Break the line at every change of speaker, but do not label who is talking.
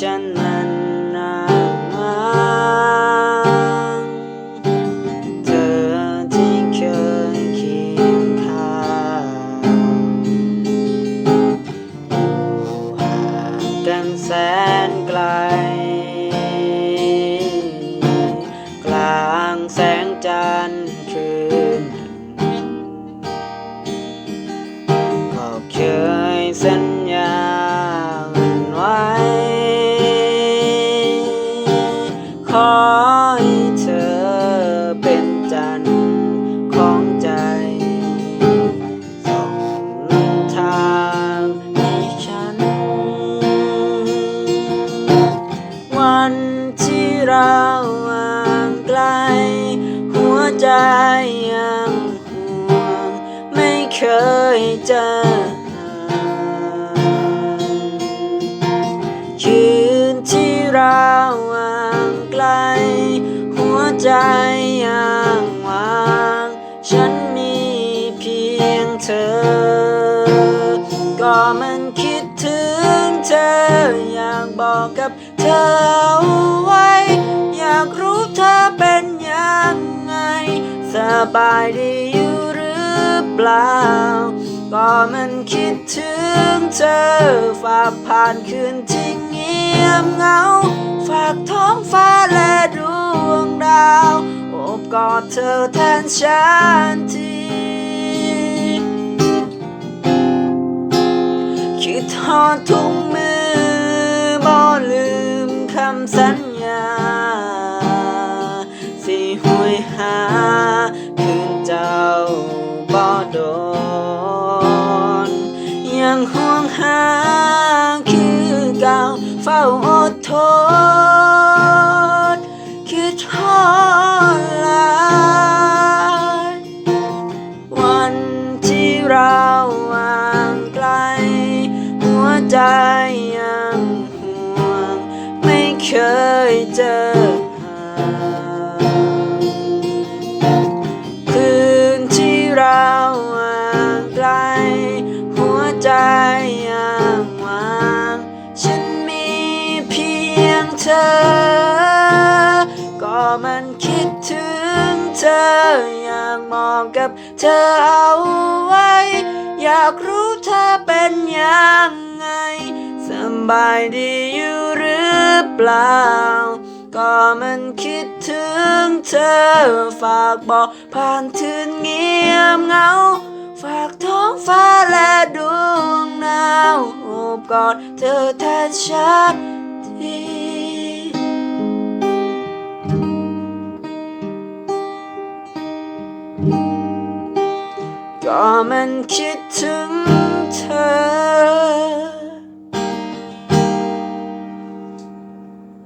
ฉันนั้นนามังเธอที่เคยเคียงข้างอยู่ห่างกันแสนไกล กลางแสงจันทร์คืน ใจยังห่วงไม่เคยจอคืนที่เราห่างไกล หัวใจยังวาง ฉันมีเพียงเธอ ก็มันคิดถึงเธออยากบอกกับเธอ บายดีอยู่หรือเปล่า ก็มันคิดถึงเธอ ฝากผ่านคืนที่เงียบเหงา ฝากท้องฟ้าและดวงดาวโอบกอดเธอแทนฉันทีคิดทอดทุกมือบ่ลืมคำสัญ หาคือเก่าเฝ้าอดทนคิดทอดหลายวันที่เราห่างไกล หัวใจยังห่วง ไม่เคยเจอ ออยากมองกับเธอเอาไว้ อยากรู้เธอเป็นยังไง สบายดีอยู่หรือเปล่า ก็มันคิดถึงเธอฝากบอกผ่านทืนเงียบเงา ฝากท้องฟ้าและดวงดาวโอบกอดเธอแทนฉันที มันคิดถึงเธอ